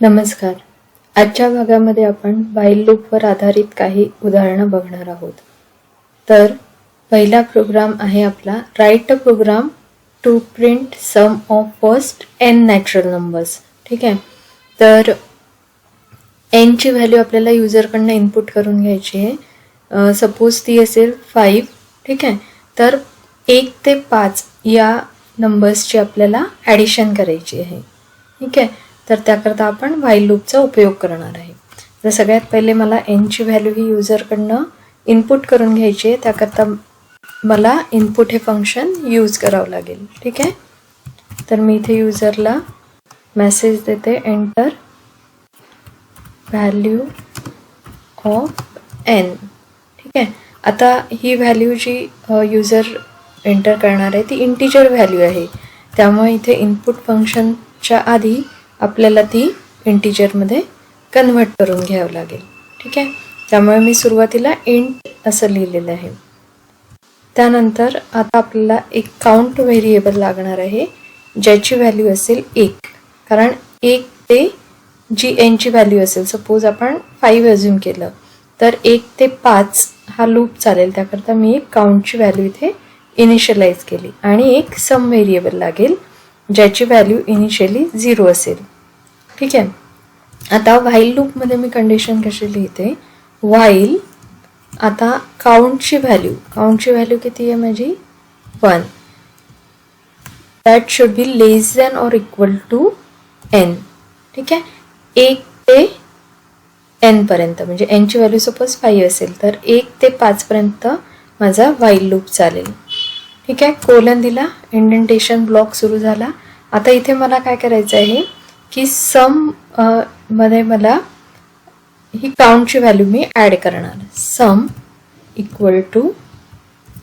नमस्कार. आजच्या भागामध्ये आपण वाईल लूपवर आधारित काही उदाहरणं बघणार आहोत. तर पहिला प्रोग्राम आहे आपला write a program to print sum of first N natural numbers ठीक आहे? तर एनची व्हॅल्यू आपल्याला युजरकडनं इनपुट करून घ्यायची आहे. सपोज ती असेल फाईव्ह ठीक आहे? तर एक ते पाच या नंबर्सची आपल्याला ॲडिशन करायची आहे. ठीक आहे? तर त्याकरता आपण व्हाईल लूपचा उपयोग करणार आहे. तर सगळ्यात पहिले मला एनची व्हॅल्यू ही युजरकडनं इनपुट करून घ्यायची आहे. त्याकरता मला इनपुट हे फंक्शन यूज करावं लागेल. ठीक आहे? तर मी इथे युजरला मेसेज देते. एंटर व्हॅल्यू ऑफ एन ठीक आहे? आता ही व्हॅल्यू जी युजर एंटर करणार आहे ती इंटिजर व्हॅल्यू आहे. त्यामुळे इथे इनपुट फंक्शनच्या आधी आपल्याला ती इंटिजरमध्ये कन्व्हर्ट करून घ्यावं लागेल. ठीक आहे? त्यामुळे मी सुरुवातीला इंट असं लिहिलेलं आहे. त्यानंतर आता आपल्याला एक काउंट व्हेरिएबल लागणार आहे ज्याची व्हॅल्यू असेल एक. कारण एक ते जी एनची व्हॅल्यू असेल सपोज आपण फाईव्ह अज्युम केलं तर एक ते पाच हा लूप चालेल. त्याकरता मी एक काउंटची व्हॅल्यू इथे इनिशियलाइज केली. आणि एक सम व्हेरिएबल लागेल. ज्याची व्हॅल्यू इनिशियली झिरो असेल. ठीक? आहे आता व्हाईल लूपमध्ये मी कंडिशन कशी लिहिते? व्हाईल आता काउंटची व्हॅल्यू काउंटची व्हॅल्यू किती आहे माझी? One that should be less than or equal to N ठीक? आहे एक ते एनपर्यंत म्हणजे एनची व्हॅल्यू सपोज फाईव्ह असेल तर एक ते पाचपर्यंत माझा व्हाईल लूप चालेल. ठीक आहे कोलन दिला इंडेंटेशन ब्लॉक सुरू झाला. आता इथे मला काय करायचं आहे की सममध्ये मला ही काउंटची व्हॅल्यू मी ॲड करणार. Sum equal to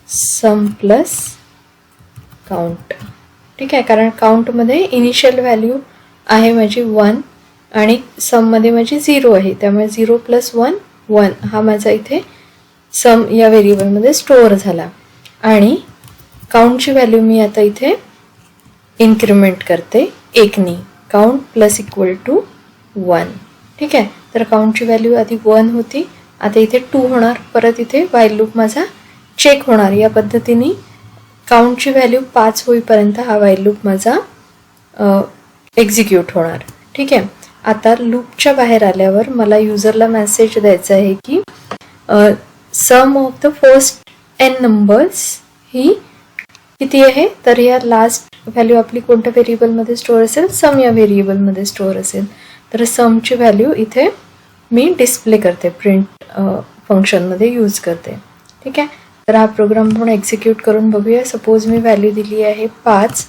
sum plus count ठीक आहे कारण काउंटमध्ये इनिशियल व्हॅल्यू आहे माझी वन आणि सममध्ये माझी झिरो आहे. त्यामुळे झिरो प्लस वन वन हा माझा इथे सम या व्हेरिएबलमध्ये स्टोअर झाला. आणि काउंटची व्हॅल्यू मी आता इथे इन्क्रिमेंट करते. एकनी count plus equal to one. ठीक आहे? तर काउंटची व्हॅल्यू आधी वन होती. आता इथे टू होणार. परत इथे वाईल लूप माझा चेक होणार. या पद्धतीने काउंटची व्हॅल्यू पाच होईपर्यंत हा वाईल लूप माझा एक्झिक्यूट होणार. ठीक आहे? आता लूपच्या बाहेर आल्यावर मला युजरला मेसेज द्यायचा आहे की sum of the first N numbers ही किती आहे? तर या लास्ट व्हॅल्यू आपली कोणत्या व्हेरिएबलमध्ये स्टोअर असेल? सम या व्हेरिएबलमध्ये स्टोअर असेल. तर समची व्हॅल्यू इथे मी डिस्प्ले करते प्रिंट फंक्शनमध्ये यूज करते. ठीक आहे? तर हा प्रोग्राम आपण एक्झिक्यूट करून बघूया. सपोज मी व्हॅल्यू दिली आहे पाच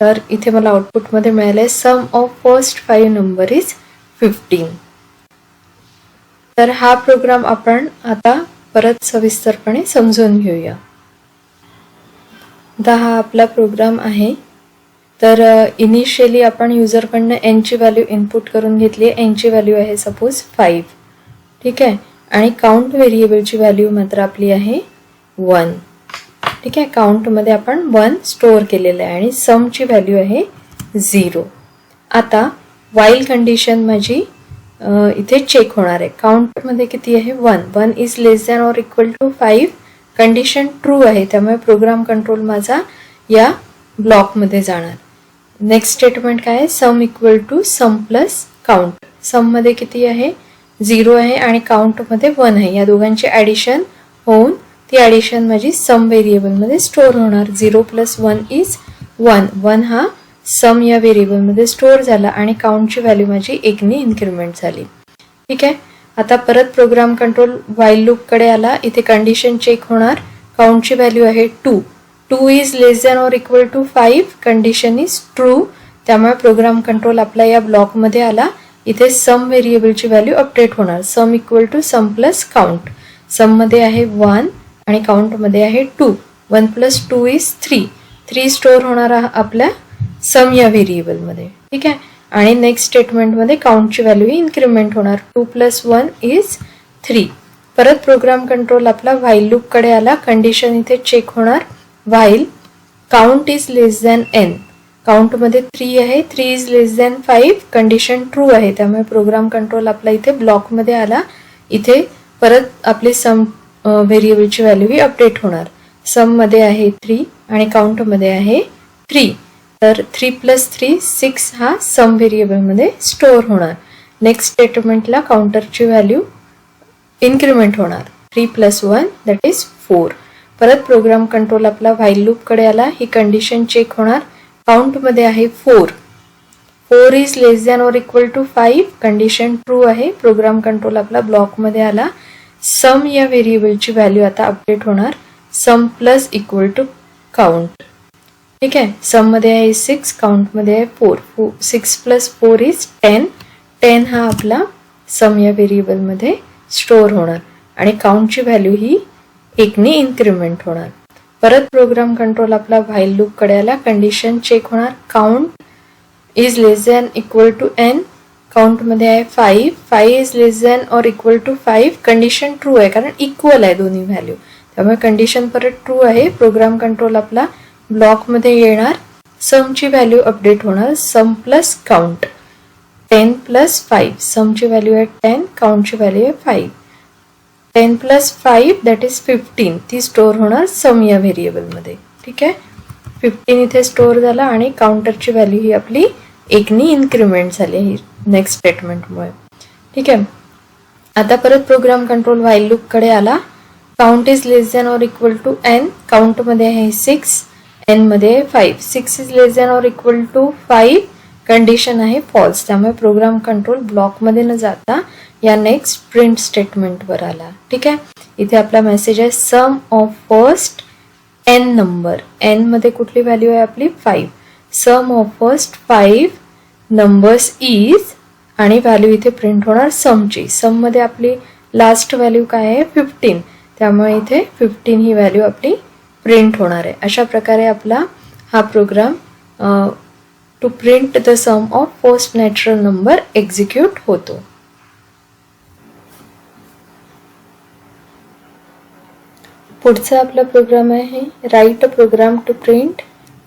तर इथे मला आउटपुटमध्ये मिळालं आहे sum of first five number is fifteen तर हा प्रोग्राम आपण आता परत सविस्तरपणे समजून घेऊया. दहा हा आपला प्रोग्राम आहे. तर इनिशियली आपण युजरकडनं एनची व्हॅल्यू इनपुट करून घेतली आहे. एनची व्हॅल्यू आहे सपोज फाईव्ह ठीक आहे? आणि काउंट व्हेरिएबलची व्हॅल्यू मात्र आपली आहे वन ठीक आहे? काउंटमध्ये आपण वन स्टोअर केलेलं आहे आणि समची व्हॅल्यू आहे झिरो आता वाईल कंडिशन माझी इथे चेक होणार आहे. काउंटमध्ये किती आहे? One one is less than or equal to five condition true आहे त्यामुळे प्रोग्राम कंट्रोल माझा या ब्लॉकमध्ये जाणार. नेक्स्ट स्टेटमेंट काय आहे? Sum equal to sum plus count सममध्ये किती आहे? झिरो आहे आणि काउंटमध्ये वन आहे. या दोघांची ॲडिशन होऊन ती ॲडिशन माझी सम व्हेरिएबलमध्ये स्टोअर होणार. Zero plus one is one one हा सम या व्हेरिएबलमध्ये स्टोअर झाला आणि काउंटची व्हॅल्यू माझी एकने इन्क्रिमेंट झाली. ठीक आहे? आता परत प्रोग्राम कंट्रोल वाईल लूपकडे आला. इथे कंडिशन चेक होणार. काउंटची व्हॅल्यू आहे two two is less than or equal to five condition is true त्यामुळे प्रोग्राम कंट्रोल आपला या ब्लॉकमध्ये आला. इथे सम व्हेरिएबलची व्हॅल्यू अपडेट होणार. Sum equal to sum plus count सममध्ये आहे वन आणि काउंटमध्ये आहे two one plus two is three three store होणार आपल्या सम या व्हेरिएबलमध्ये ठीक आहे? आणि नेक्स्ट स्टेटमेंटमध्ये काउंटची व्हॅल्यू इन्क्रिमेंट होणार. Two plus one is three परत प्रोग्राम कंट्रोल आपला व्हाईल लूपकडे आला. कंडिशन इथे चेक होणार. While count is less than N काउंटमध्ये three आहे. Three is less than five condition true आहे. त्यामुळे प्रोग्राम कंट्रोल आपला इथे ब्लॉकमध्ये आला. इथे परत आपली सम व्हेरिएबलची व्हॅल्यू ही अपडेट होणार. सममध्ये आहे थ्री आणि काउंटमध्ये आहे थ्री तर थ्री प्लस थ्री सिक्स हा सम व्हेरिएबलमध्ये स्टोअर होणार. नेक्स्ट स्टेटमेंटला काउंटरची व्हॅल्यू इन्क्रीमेंट होणार. Three plus one that is four परत प्रोग्राम कंट्रोल आपला व्हाईल लूपकडे आला. ही कंडिशन चेक होणार. काउंटमध्ये आहे four four is less than or equal to five condition true आहे. प्रोग्राम कंट्रोल आपला ब्लॉकमध्ये आला. सम या व्हेरिएबलची व्हॅल्यू आता अपडेट होणार. Sum plus equal to count ठीक आहे. सममध्ये आहे सिक्स काउंटमध्ये आहे four six plus four is ten ten हा आपला सम या व्हेरिएबलमध्ये स्टोअर होणार. आणि काउंटची व्हॅल्यू ही एकने इन्क्रीमेंट होणार. परत प्रोग्राम कंट्रोल आपला व्हाईल लूपकडे आला. कंडिशन चेक होणार. Count is less than equal to N काउंटमध्ये आहे five five is less than or equal to five condition true आहे कारण इक्वल आहे दोन्ही व्हॅल्यू त्यामुळे कंडिशन परत ट्रू आहे. प्रोग्राम कंट्रोल आपला ब्लॉकमध्ये येणार. समची व्हॅल्यू अपडेट होणार. Sum plus count ten plus five समची value आहे टेन काउंटची व्हॅल्यू आहे five ten plus five that is fifteen ती स्टोअर होणार सम या व्हेरिएबलमध्ये ठीक आहे? फिफ्टीन इथे स्टोअर झाला आणि काउंटरची व्हॅल्यू ही आपली एकनी इन्क्रीमेंट झाली ही नेक्स्ट स्टेटमेंटमुळे ठीक आहे? आता परत प्रोग्राम कंट्रोल व्हाईल लूपकडे आला. Count is less than or equal to N काउंटमध्ये आहे six एनमध्ये five six is less than or equal to five condition आहे फॉल्स त्यामुळे प्रोग्राम कंट्रोल ब्लॉकमध्ये न जाता या नेक्स्ट प्रिंट स्टेटमेंटवर आला. ठीक आहे? इथे आपला मेसेज आहे sum of first N number एनमध्ये कुठली व्हॅल्यू आहे आपली? Five sum of first five numbers is आणि व्हॅल्यू इथे प्रिंट होणार समची सममध्ये आपली लास्ट व्हॅल्यू काय आहे? फिफ्टीन त्यामुळे इथे फिफ्टीन ही व्हॅल्यू आपली प्रिंट होणार आहे. अशा प्रकारे आपला हा program to print the sum of first natural number execute होतो. पुढचा आपला प्रोग्राम आहे write program to print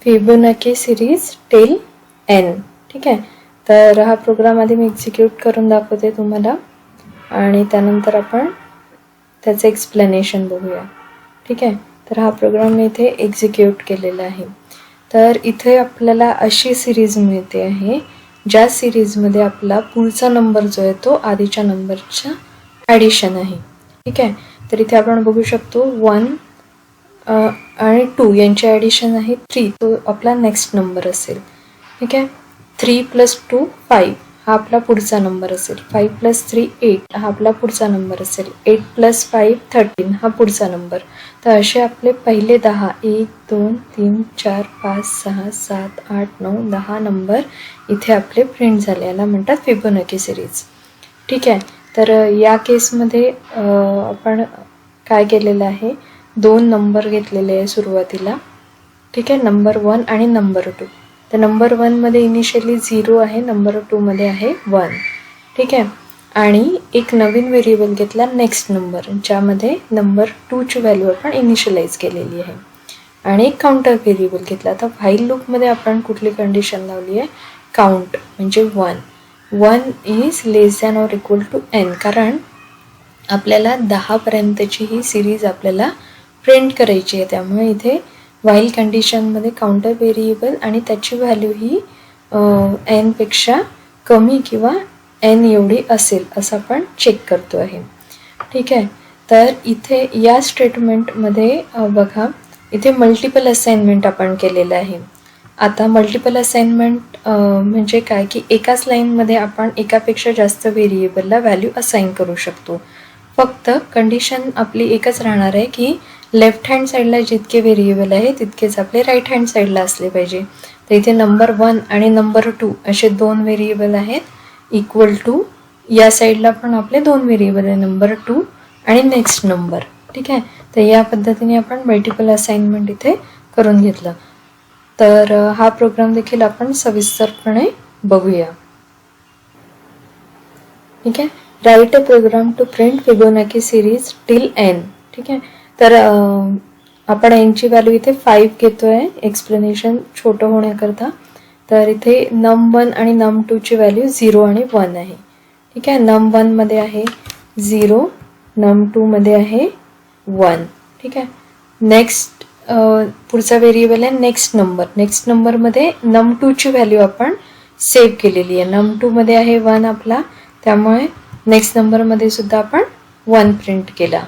Fibonacci series till N ठीक आहे? तर हा प्रोग्राम आधी मी एक्झिक्यूट करून दाखवते तुम्हाला. आणि त्यानंतर आपण त्याचं एक्सप्लेनेशन बघूया. ठीक आहे? तर हा प्रोग्राम मी इथे एक्झिक्यूट केलेला आहे. तर इथे आपल्याला अशी सिरीज मिळते आहे. ज्या सिरीजमध्ये आपला पुढचा नंबर जो आहे तो आधीच्या नंबरच्या ॲडिशन आहे. ठीक आहे? तर इथे आपण बघू शकतो वन आणि टू यांचे ॲडिशन आहे थ्री तो आपला नेक्स्ट नंबर असेल. ठीक आहे? थ्री प्लस टू फाईव्ह हा आपला पुढचा नंबर असेल. फाईव्ह प्लस थ्री एट हा आपला पुढचा नंबर असेल. एट प्लस फाईव्ह थर्टीन हा पुढचा नंबर. तर असे आपले पहिले दहा एक दोन तीन चार पाच सहा सात आठ नऊ दहा नंबर इथे आपले प्रिंट झाले. याला म्हणतात फिबोनकी सिरीज ठीक आहे? तर या केसमध्ये आपण काय केलेलं आहे? दोन नंबर घेतलेले आहे सुरुवातीला. ठीक आहे? नंबर वन आणि नंबर टू तर नंबर वनमध्ये इनिशियली झिरो आहे नंबर टूमध्ये आहे वन ठीक आहे? आणि एक नवीन व्हेरिएबल घेतला नेक्स्ट नंबर ज्यामध्ये नंबर टूची व्हॅल्यू आपण इनिशियलाइज केलेली आहे. आणि एक काउंटर व्हेरिएबल घेतला. आता व्हाईल लूपमध्ये आपण कुठली कंडिशन लावली आहे? काउंट म्हणजे one one is less than or equal to N कारण आपल्याला दहापर्यंतची ही सिरीज आपल्याला प्रिंट करायची आहे. त्यामुळे इथे वाईल कंडिशनमध्ये काउंटर व्हेरिएबल आणि त्याची व्हॅल्यू ही एनपेक्षा कमी किंवा एन एवढी असेल असं आपण चेक करतो आहे. ठीक आहे? तर इथे या स्टेटमेंटमध्ये बघा इथे मल्टिपल असाइनमेंट आपण केलेलं आहे. आता मल्टिपल असाइनमेंट म्हणजे काय? की एकाच लाईनमध्ये आपण एकापेक्षा जास्त व्हेरिएबलला व्हॅल्यू असाइन करू शकतो. फक्त कंडिशन आपली एकच राहणार आहे की लेफ्ट हँड साईडला जितके व्हेरिएबल आहे तितकेच आपले राईट हँड साईडला असले पाहिजे. तर इथे नंबर वन आणि नंबर टू असे दोन व्हेरिएबल आहेत. इक्वल टू या साईडला पण आपले दोन व्हेरिएबल आहे नंबर टू आणि नेक्स्ट नंबर ठीक आहे? तर या पद्धतीने आपण मल्टिपल असाइनमेंट इथे करून घेतलं. तर हा प्रोग्राम देखील आपण सविस्तरपणे बघूया. ठीक आहे? Write a program to print Fibonacci series till N ठीक आहे? तर आपण एनची व्हॅल्यू इथे फाईव्ह घेतोय. एक्सप्लेनेशन छोटं होण्याकरता. तर इथे नम वन आणि नम टूची व्हॅल्यू झिरो आणि वन आहे. ठीक आहे? नम वनमध्ये आहे झिरो नम टूमध्ये आहे वन ठीक आहे? नेक्स्ट पुढचा व्हेरिएबल आहे नेक्स्ट नंबर नेक्स्ट नंबरमध्ये नम टूची व्हॅल्यू आपण सेव्ह केलेली आहे. नम टूमध्ये आहे वन आपला. त्यामुळे नेक्स्ट नंबरमध्ये सुद्धा आपण वन प्रिंट केला.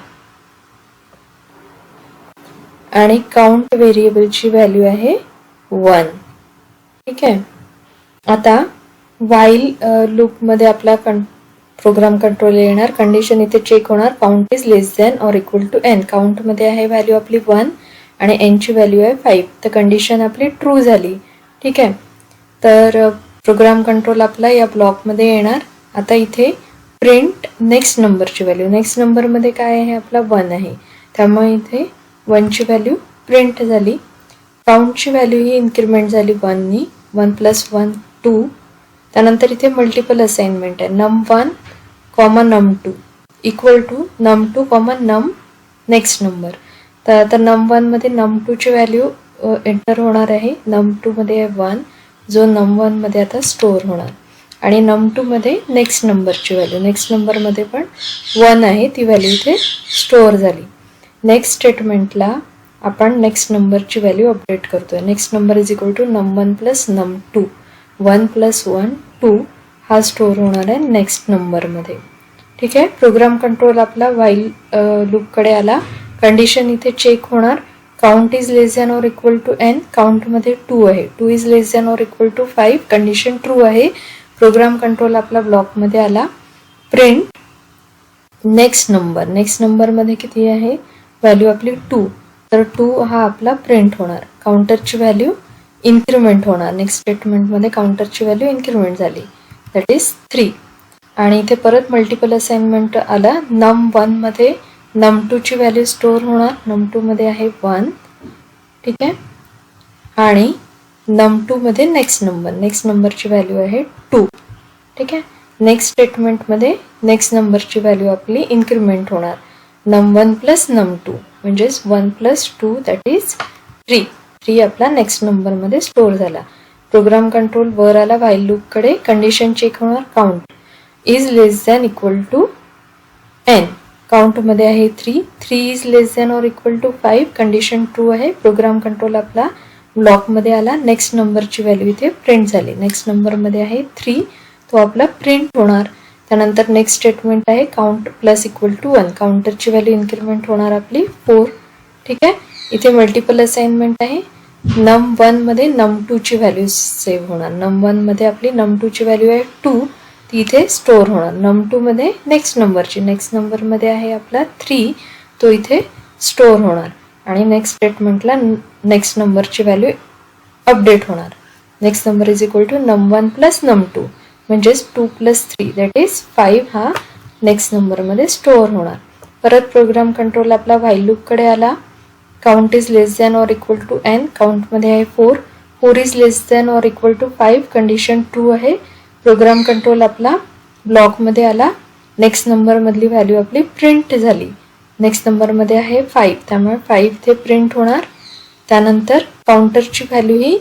आणि काउंट व्हेरिएबलची व्हॅल्यू आहे वन ठीक आहे? आता वाईल लूपमध्ये uh, आपला कं प्रोग्राम कंट्रोल येणार. कंडिशन इथे चेक होणार. Count is less than or equal to N काउंटमध्ये आहे व्हॅल्यू आपली वन आणि एनची व्हॅल्यू आहे फाईव्ह तर कंडिशन आपली ट्रू झाली. ठीक आहे? तर uh, प्रोग्राम कंट्रोल आपला या ब्लॉकमध्ये येणार. आता इथे प्रिंट नेक्स्ट नंबरची व्हॅल्यू नेक्स्ट नंबरमध्ये काय आहे? आपला वन आहे. त्यामुळे इथे वनची व्हॅल्यू प्रिंट झाली. काउंटची व्हॅल्यू ही इन्क्रिमेंट झाली वननी वन प्लस वन टू त्यानंतर इथे मल्टिपल असाइनमेंट आहे. Num one comma num two equal to num two comma num next number तर आता नम वनमध्ये नम टूची व्हॅल्यू एंटर होणार आहे. नम टूमध्ये आहे वन जो नम वनमध्ये आता स्टोअर होणार. आणि नम टूमध्ये नेक्स्ट नंबरची व्हॅल्यू नेक्स्ट नंबरमध्ये पण वन आहे. ती व्हॅल्यू इथे स्टोअर झाली. नेक्स्ट स्टेटमेंटला आपण नेक्स्ट नंबरची व्हॅल्यू अपडेट करतोय. Next number is equal to num one plus num two one plus one two हा स्टोअर होणार आहे नेक्स्ट नंबरमध्ये ठीक आहे? प्रोग्राम कंट्रोल आपला वाईल लूपकडे आला. कंडिशन इथे चेक होणार. Count is less than or equal to N काउंटमध्ये two आहे. Two is less than or equal to five condition true आहे. प्रोग्राम कंट्रोल आपला ब्लॉकमध्ये आला. प्रिंट नेक्स्ट नंबर नेक्स्ट नंबरमध्ये किती आहे? व्हॅल्यू आपली टू. तर टू हा आपला प्रिंट होणार. काउंटरची व्हॅल्यू इन्क्रीमेंट होणार. नेक्स्ट स्टेटमेंटमध्ये काउंटरची व्हॅल्यू इन्क्रीमेंट झाली. दॅट इज थ्री आणि इथे परत मल्टिपल असाइनमेंट आला. नम वनमध्ये नम टूची व्हॅल्यू स्टोअर होणार. नम टूमध्ये आहे वन ठीक आहे? आणि नम टूमध्ये नेक्स्ट नंबर नेक्स्ट नंबरची व्हॅल्यू आहे टू ठीक आहे? नेक्स्ट स्टेटमेंटमध्ये नेक्स्ट नंबरची व्हॅल्यू आपली इन्क्रीमेंट होणार. Num one plus num two म्हणजेच one plus two that is three three आपला नेक्स्ट नंबरमध्ये स्टोअर झाला. प्रोग्राम कंट्रोल वर आला व्हाईल लूपकडे कंडिशन चेक होणार count is less than equal to N काउंटमध्ये आहे three three is less than or equal to five condition true आहे. Program control आपला ब्लॉकमध्ये आला. नेक्स्ट नंबरची व्हॅल्यू इथे प्रिंट झाली. नेक्स्ट नंबरमध्ये आहे थ्री तो आपला प्रिंट होणार. त्यानंतर नेक्स्ट स्टेटमेंट आहे count plus equal to one काउंटरची व्हॅल्यू इन्क्रीमेंट होणार आपली फोर ठीक आहे? इथे मल्टिपल असाइनमेंट आहे. नम वनमध्ये नम टूची व्हॅल्यू सेव्ह होणार. नम वनमध्ये आपली नम टूची व्हॅल्यू आहे टू ती इथे स्टोअर होणार. नम टूमध्ये नेक्स्ट नंबरची नेक्स्ट नंबरमध्ये आहे आपला थ्री तो इथे स्टोअर होणार. आणि नेक्स्ट स्टेटमेंटला नेक्स्ट नंबरची व्हॅल्यू अपडेट होणार. Next number is equal to num one plus num two म्हणजेच two plus three that is five हा नेक्स्ट नंबरमध्ये स्टोअर होणार. परत प्रोग्राम कंट्रोल आपला व्हाईल लूपकडे आला. Count is less than or equal to N काउंटमध्ये आहे four four is less than or equal to five condition true आहे. प्रोग्राम कंट्रोल आपला ब्लॉकमध्ये आला. नेक्स्ट नंबरमधली व्हॅल्यू आपली प्रिंट झाली. नेक्स्ट नंबरमध्ये आहे फाईव्ह त्यामुळे फाईव्ह ते प्रिंट होणार. त्यानंतर काउंटरची व्हॅल्यू ही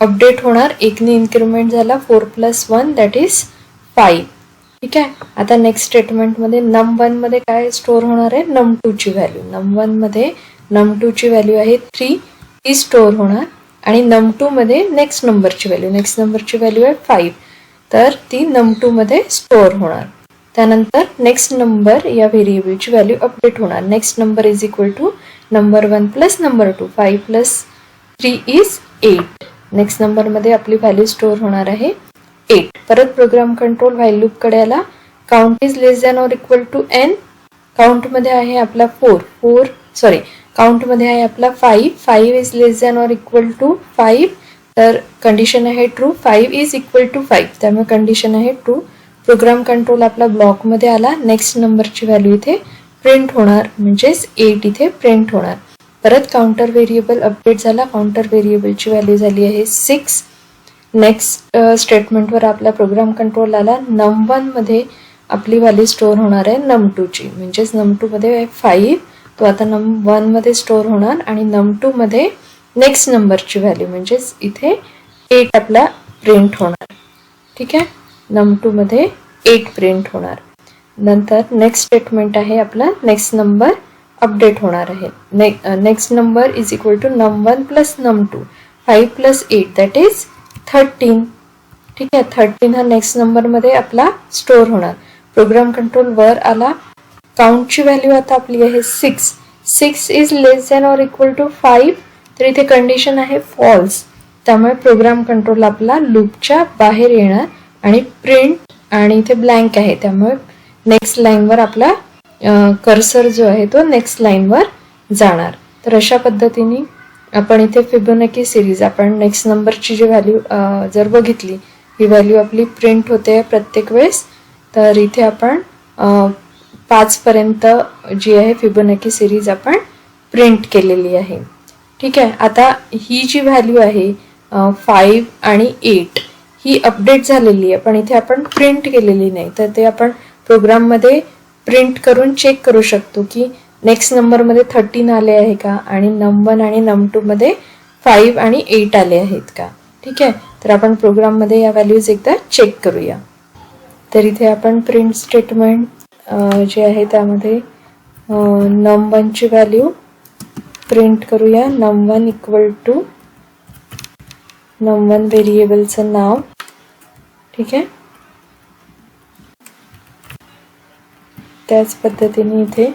अपडेट होणार. एकने इन्क्रीमेंट झाला four plus one that is five ठीक आहे? आता नेक्स्ट स्टेटमेंटमध्ये नम वनमध्ये काय स्टोअर होणार आहे? नम टूची व्हॅल्यू नम वनमध्ये नम टूची व्हॅल्यू आहे थ्री ती स्टोअर होणार. आणि नम टूमध्ये नेक्स्ट नंबरची व्हॅल्यू नेक्स्ट नंबरची व्हॅल्यू आहे फाईव्ह तर ती नम टूमध्ये स्टोअर होणार. त्यानंतर नेक्स्ट नंबर या व्हेरिएबलची व्हॅल्यू अपडेट होणार. Next number is equal to number one plus number two five plus three is eight next नंबरमध्ये आपली व्हॅल्यू स्टोअर होणार आहे एट परत प्रोग्राम कंट्रोल व्हॅल्यू कडे आला. Count is less than or equal to N काउंटमध्ये आहे आपला फोर फोर सॉरी काउंटमध्ये आहे आपला five five is less than or equal to five तर कंडिशन आहे true five is equal to five त्यामुळे कंडिशन आहे ट्रू प्रोग्राम कंट्रोल आपला ब्लॉकमध्ये आला. नेक्स्ट नंबरची व्हॅल्यू इथे प्रिंट होणार. म्हणजेच एट इथे प्रिंट होणार. परत काउंटर व्हेरिएबल अपडेट झाला. काउंटर व्हेरिएबलची व्हॅल्यू झाली आहे सिक्स नेक्स्ट स्टेटमेंटवर आपला प्रोग्राम कंट्रोल आला. नम वनमध्ये आपली व्हॅल्यू स्टोअर होणार आहे नम टूची म्हणजेच नम टूमध्ये फाईव्ह तो आता नम वनमध्ये स्टोअर होणार आणि नम टूमध्ये नेक्स्ट नंबरची व्हॅल्यू म्हणजेच इथे एट आपला प्रिंट होणार. ठीक आहे? नममध्ये एट प्रिंट होणार. नंतर नेक्स्ट स्टेटमेंट आहे आपला नेक्स्ट नंबर अपडेट होणार आहे. Next number is equal to num one plus num two five plus eight that is thirteen ठीक आहे थर्टीन हा नेक्स्ट नंबरमध्ये आपला स्टोअर होणार. प्रोग्राम कंट्रोल वर आला. काउंटची व्हॅल्यू आता आपली आहे six six is less than or equal to five तर इथे कंडिशन आहे फॉल्स त्यामुळे प्रोग्राम कंट्रोल आपला लूपच्या बाहेर येणार आणि प्रिंट आणि इथे ब्लँक आहे. त्यामुळे नेक्स्ट लाईनवर आपला कर्सर जो आहे तो नेक्स्ट लाईनवर जाणार. तर अशा पद्धतीने आपण इथे फिबोनॅकी सिरीज आपण नेक्स्ट नंबरची जी व्हॅल्यू जर बघितली ही व्हॅल्यू आपली प्रिंट होते प्रत्येक वेळेस. तर इथे आपण पाचपर्यंत जी आहे फिबोनॅकी सिरीज आपण प्रिंट केलेली आहे. ठीक आहे? आता ही जी व्हॅल्यू आहे फाईव्ह आणि एट ही अपडेट झालेली आहे. पण इथे आपण प्रिंट केलेली नाही. तर ते आपण प्रोग्राममध्ये प्रिंट करून चेक करू शकतो की नेक्स्ट नंबरमध्ये थर्टीन आले आहे का आणि नम वन आणि नम टूमध्ये फाईव्ह आणि एट आले आहेत का? ठीक आहे? तर आपण प्रोग्राममध्ये या व्हॅल्यूज एकदा चेक करूया. तर इथे आपण प्रिंट स्टेटमेंट जे आहे त्यामध्ये नम वनची व्हॅल्यू प्रिंट करूया. Num one equal to num one व्हेरिएबलचं नाव. ठीक आहे? त्याच पद्धतीने इथे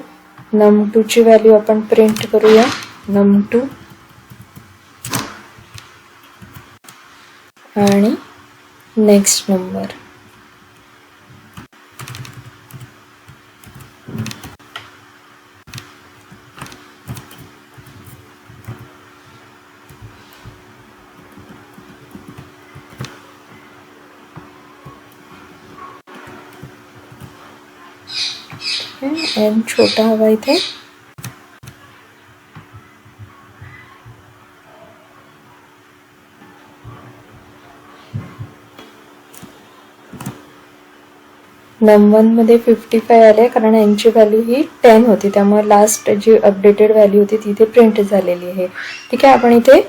नम टूची व्हॅल्यू आपण प्रिंट करूया. नम टू आणि नेक्स्ट नंबर एन छोटा हवा इथे वनमध्ये फिफ्टी फाय आले कारण यांची व्हॅल्यू ही टेन होती. त्यामुळे लास्ट जी अपडेटेड व्हॅल्यू होती ती इथे प्रिंट झालेली आहे. ठीक आहे आपण इथे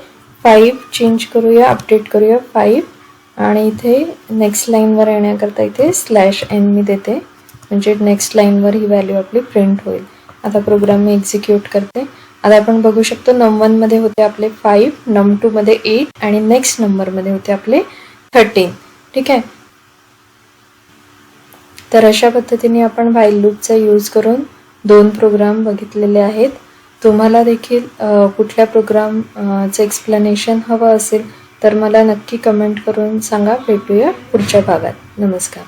फाईव्ह चेंज करूया अपडेट करूया फाईव्ह आणि इथे नेक्स्ट लाईनवर येण्याकरता इथे स्लॅश एन मी देते. म्हणजे नेक्स्ट लाईनवर ही व्हॅल्यू आपली प्रिंट होईल. आता प्रोग्राम मी एक्झिक्यूट करते. आता आपण बघू शकतो नम वनमध्ये होते आपले फाईव्ह नममध्ये एट आणि नेक्स्ट नंबरमध्ये होते आपले थर्टीन ठीक आहे? तर अशा पद्धतीने आपण व्हाईल लूपचा यूज करून दोन प्रोग्राम बघितलेले आहेत. तुम्हाला देखील कुठल्या प्रोग्रामचं एक्सप्लेनेशन हवं असेल तर मला नक्की कमेंट करून सांगा. भेटूया पुढच्या भागात. नमस्कार.